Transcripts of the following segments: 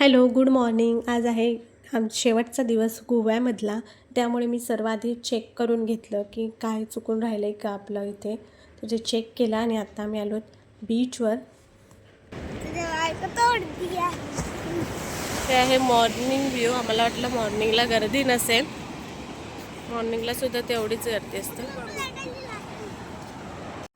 Hello good morning. आज आहे आम शेवटचा दिवस गोव्यामधला. त्यामुळे मी सर्वाधिक चेक करून घेतलं की काय चुकून राहिलं आहे का आपलं इथे. तर ते चेक केलं आणि आता आम्ही आलो बीचवर. हे आहे मॉर्निंग व्ह्यू. आम्हाला वाटलं मॉर्निंगला गर्दी नसेल. मॉर्निंगला सुद्धा तेवढीच गर्दी असते.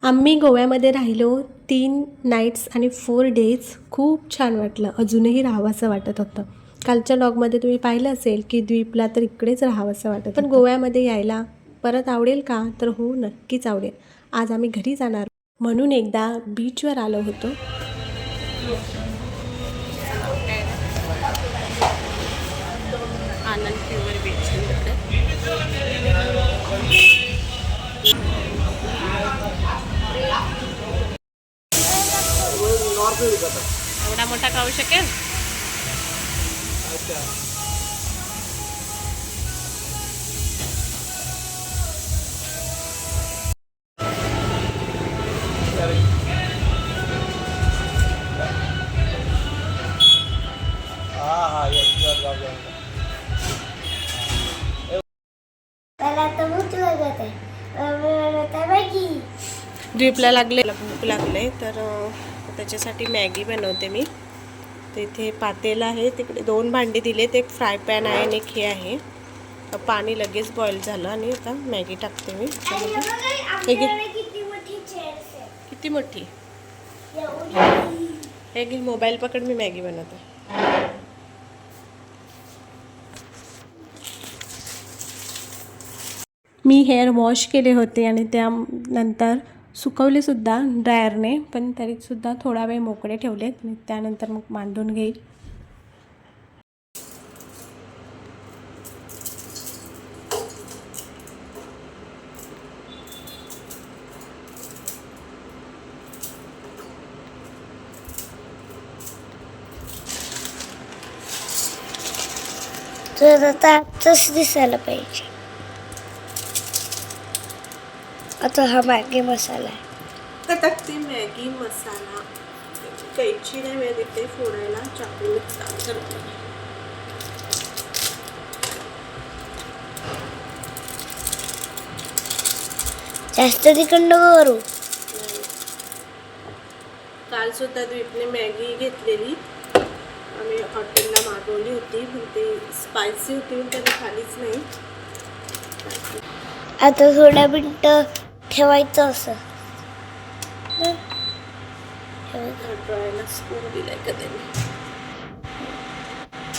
आम्ही गोव्यामध्ये राहिलो तीन नाईट्स आणि फोर डेज खूप छान वाटलं. अजूनही राहावंसं वाटत होतं. कालच्या लॉगमध्ये तुम्ही पाहिलं असेल की द्वीपला तर इकडेच राहावंसं वाटत पण गोव्यामध्ये यायला परत आवडेल का? तर हो नक्कीच आवडेल. आज आम्ही घरी जाणार. म्हणून एकदा बीचवर आलो होतो. आहे मी म्हणत आहे मॅगी ड्रीपला लागले भूक लागले तर त्याच्यासाठी मॅगी बनवते मी. तर इथे पातेलं आहे तिकडे दोन भांडी दिलेत एक फ्राय पॅन आहे आणि एक हे आहे. पाणी लगेच बॉईल झालं आणि आता मॅगी टाकते मी. किती मोठी? हे घे मोबाईल पकड मी मॅगी बनवते. मी हेअर वॉश केले होते आणि त्यानंतर सुकवले सुद्धा ड्रायरने पण तरीसुद्धा थोडा वेळ मोकळे ठेवलेत त्यानंतर मग मांडून घेईल. तर आता दिसायला पाहिजे. आता हा मॅगी मसाला आहे. तर टाकते मॅगी मसाला. कैची नाही वेळ देते फोडायला चाकून जास्त तिखंड नको करू. काल सुद्धा द्वीपने मॅगी घेतलेली. आम्ही हॉटेलला मागवली होती पण ते स्पायसी होती म्हणून त्याने खालीच नाही. आता थोड्या मिनटं ठेवायचं असं.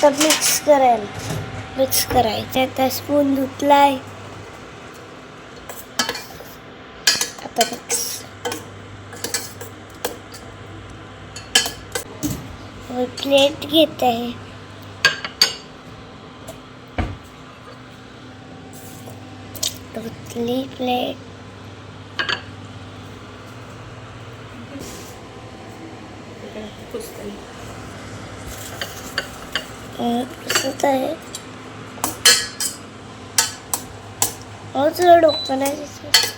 तर मिक्स करायला मिक्स करायचं आता स्पून धुतलाय. आता मिक्स प्लेट घेत. आहे धुतली प्लेट दिसत आहे हो डोकं नाही दिसत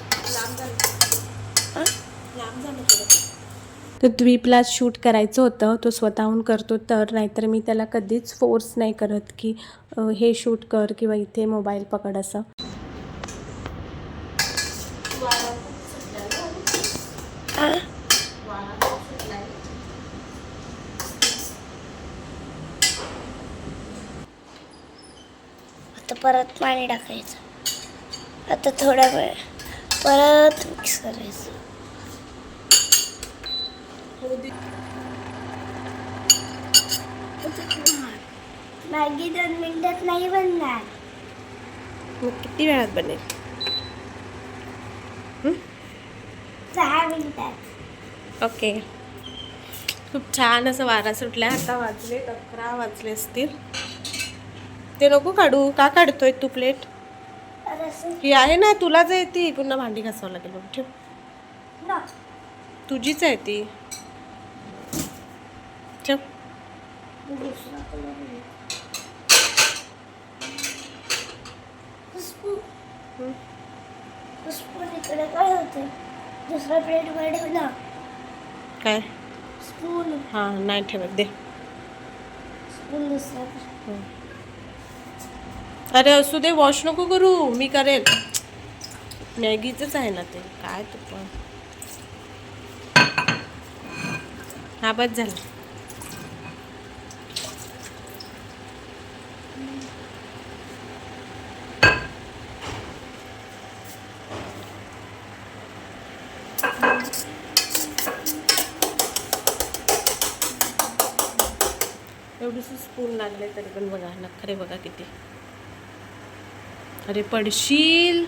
तर शूट करायचं होतं. तो स्वतःहून करतो तर नाहीतर मी त्याला कधीच फोर्स नाही करत की हे शूट कर किंवा इथे मोबाईल पकड असं. आता परत पाणी टाकायचं. आता थोडा वेळ परत मिक्स करायचं. मॅगी दोन मिनिटात नाही बनणार. मग किती वेळात बनेल? सहा मिनिटात. ओके. खूप छान असं वारा सुटला आता वाजले अकरा वाजले असतील. ते नको काढू. का काढतोय तू प्लेट? ही आहे ना तुलाच आहे ती. पुन्हा भांडी घासावं लागेल बघ ठेव. तुझीच आहे ती. ठेव. दुसरा स्पून प्लेट वर काय? स्पून. हां नाही ठेवत. दे. आपण दुसरा. अरे असू दे वॉश नको करू मी करेल. मॅगीचंच आहे ना ते काय तू पण. हा बस झाला. एवढीच स्पून लागले तरी पण बघा नखरे बघा किती. अरे पडशील.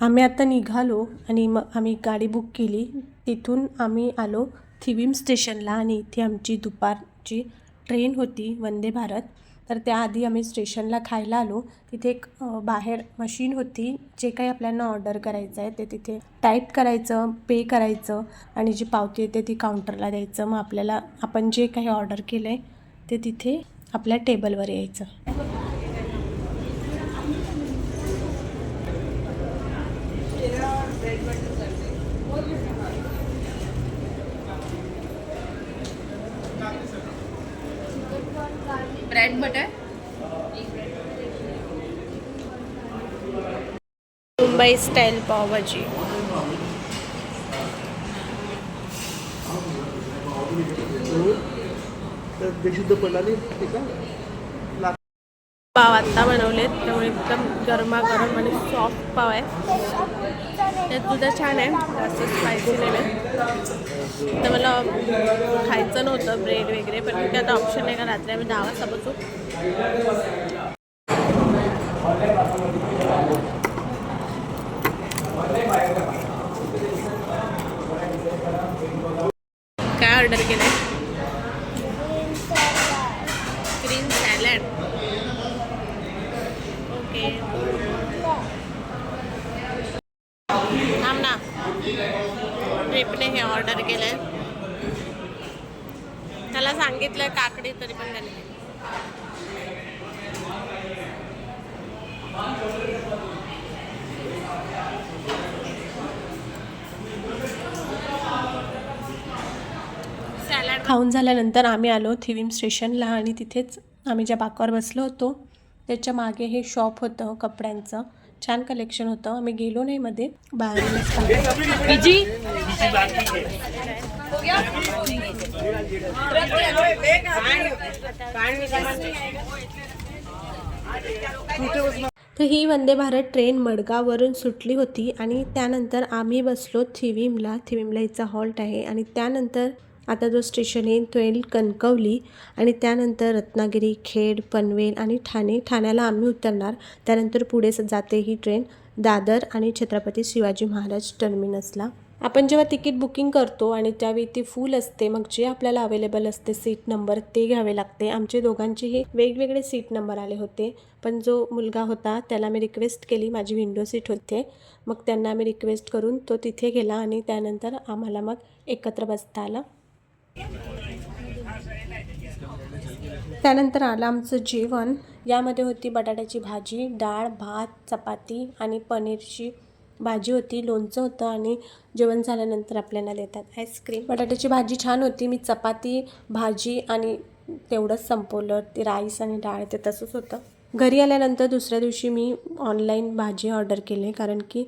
आम्ही आता निघालो आणि मग आम्ही गाडी बुक केली. तिथून आम्ही आलो थिविम स्टेशनला आणि इथे आमची दुपारची ट्रेन होती. वंदे भारत. तर त्याआधी आम्ही स्टेशनला खायला आलो. तिथे एक बाहेर मशीन होती. जे काही आपल्याला ऑर्डर करायचं आहे ते तिथे टाईप करायचं पे करायचं आणि जी पावती येते ती काउंटरला द्यायचं. मग आपल्याला आपण जे काही ऑर्डर केलं आहे ते तिथे आपल्या टेबलवर यायचं. Bread butter. Mumbai style pav bhaji. तर बेशुद्ध पडला पाव आत्ता बनवलेत. त्यामुळे एकदम गरमागरम आणि सॉफ्ट पाव आहे. त्यात सुद्धा छान आहे. जास्त स्पायसी नाही आहे. तर मला खायचं नव्हतं ब्रेड वगैरे पण मी आता ऑप्शन आहे का रात्री आम्ही दहा वाजता बसू काय ऑर्डर केलं आहे सॅलड ओके थांब ना ट्रिपने हे ऑर्डर केलंय त्याला सांगितलं काकडी तरी पण त्याने दिली. सॅलड खाऊन झाल्यानंतर आम्ही आलो थिविम स्टेशनला आणि तिथेच आम्ही ज्या बाकावर बसलो होतो त्याच्यामागे हे शॉप होतं कपड्यांचं. छान कलेक्शन होतं. आम्ही गेलो नाही मध्ये. पाहिलं. तर ही वंदे भारत ट्रेन मडगाववरून सुटली होती आणि त्यानंतर आम्ही बसलो थिविमला थिविमला हिचा हॉल्ट आहे आणि त्यानंतर आता जो स्टेशन येईल तो येईल कणकवली आणि त्यानंतर रत्नागिरी खेड पनवेल आणि ठाणे. ठाण्याला आम्ही उतरणार. त्यानंतर पुढे जाते ही ट्रेन दादर आणि छत्रपती शिवाजी महाराज टर्मिनसला. आपण जेव्हा तिकीट बुकिंग करतो आणि त्यावेळी ती फुल असते मग जे आपल्याला अवेलेबल असते सीट नंबर ते घ्यावे लागते. आमचे दोघांचेही वेगवेगळे सीट नंबर आले होते. पण जो मुलगा होता त्याला मी रिक्वेस्ट केली. माझी विंडो सीट होते. मग त्यांना मी रिक्वेस्ट करून तो तिथे गेला आणि त्यानंतर आम्हाला मग एकत्र बसता आलं. त्यानंतर आलं आमचं जेवण. यामध्ये होती बटाट्याची भाजी डाळ भात चपाती आणि पनीरची भाजी होती. लोणचं होतं आणि जेवण झाल्यानंतर आपल्याला देतात आईस्क्रीम. बटाट्याची भाजी छान होती. मी चपाती भाजी आणि तेवढंच संपवलं. ते राईस आणि डाळ ते तसंच होतं. घरी आल्यानंतर दुसऱ्या दिवशी मी ऑनलाईन भाजी ऑर्डर केली. कारण की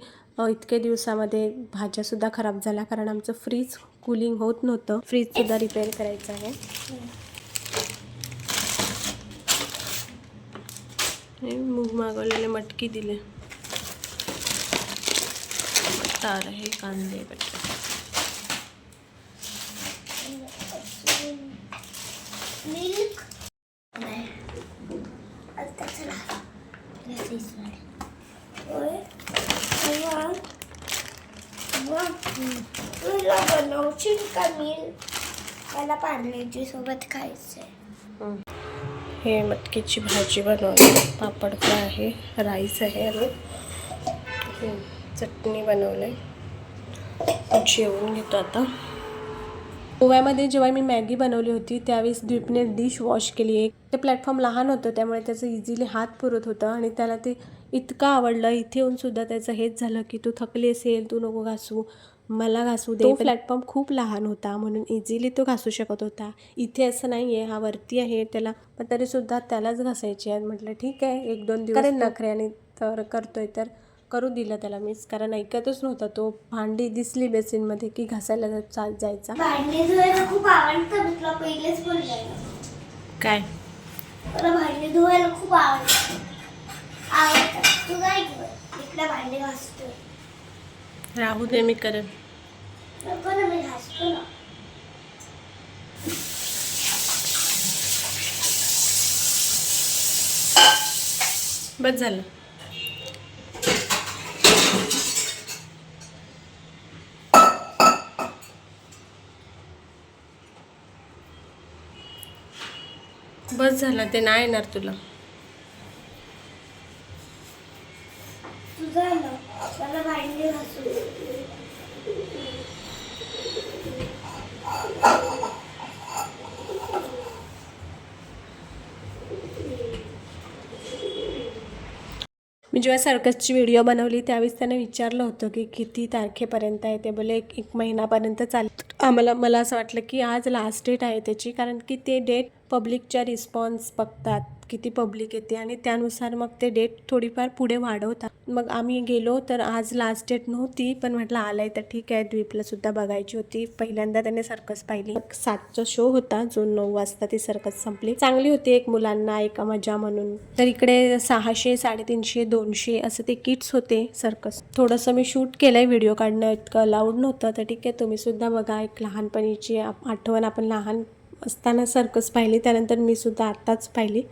इतके दिवसामध्ये भाज्यासुद्धा खराब झाल्या. कारण आमचं फ्रीज कुलिंग होत नव्हतं. फ्रीजसुद्धा रिपेअर करायचं आहे. मूग मागवलेले मटकी दिले. तार आहे कांदे बटाटे मिल्क नाही आता चला This one. होय मग मग तुला बनवशील येईल. मला पार्लेजी सोबत खायचं हे. मटकीची भाजी बनवली. पापड फ्राय आहे राईस आहे आणि चटणी बनवली जेवून घेतो आता. गोव्यामध्ये जेव्हा मी मॅगी बनवली होती त्यावेळेस द्वीपने डिश वॉश केली. एक ते प्लॅटफॉर्म लहान होतं त्यामुळे त्याचं इझिली हात पुरत होतं आणि त्याला ते इतकं आवडलं. इथे येऊन सुद्धा त्याचं हेच झालं की तू थकली असेल तू नको घासू. मला घासू दे तो प्लॅटफॉर्म खूप लहान होता म्हणून इझिली तो घासू शकत होता. इथे असं नाही आहे हा वरती आहे त्याला पण तरीसुद्धा त्यालाच घासायची आहे म्हटलं ठीक आहे एक दोन दिवस करेन नखऱ्याने तर करतोय तर करू दिलं त्याला मीच. कारण ऐकतच नव्हता तो भांडी दिसली बेसिनमध्ये की घासायला जायचा. भांडी धुवायला खूप आवडतं मी तुला पहिलेच बोलले. काय? मला भांडी धुवायला खूप आवडतं. आवडतं. तू काय इकडे भांडी घासतो राहू दे मी करेन. बस झालं. बस झालं ते नाही येणार तुला तुझं ना मला भांडी घासू मी जेव्हा सर्कसची व्हिडिओ बनवली. त्यावेळेस त्याने विचारलं होतं की किती तारखेपर्यंत आहे ते. बोले एक एक महिनापर्यंत चाल आम्हाला मला असं वाटलं की आज लास्ट डेट आहे त्याची. कारण की ते डेट पब्लिकच्या रिस्पॉन्स बघतात. किती पब्लिक येते आणि त्यानुसार मग ते डेट थोडीफार पुढे वाढवतात. मग आम्ही गेलो तर आज लास्ट डेट नव्हती पण म्हटलं आलाय तर ठीक आहे. द्वीपला सुद्धा बघायची होती. पहिल्यांदा त्याने सर्कस पाहिली. सातचा शो होता. जो नऊ वाजता ती सर्कस संपली. चांगली होती एक मुलांना एक मजा म्हणून. तर इकडे सहाशे साडेतीनशे दोनशे असं ते किट्स होते सर्कस थोडंसं मी शूट केलंय. व्हिडिओ काढणं इतकं अलाउड नव्हतं. तर ठीक आहे तुम्ही सुद्धा बघा. एक लहानपणीची आठवण आपण लहान असताना सर्कस पाहिली. त्यानंतर मी सुद्धा आत्ताच पाहिली.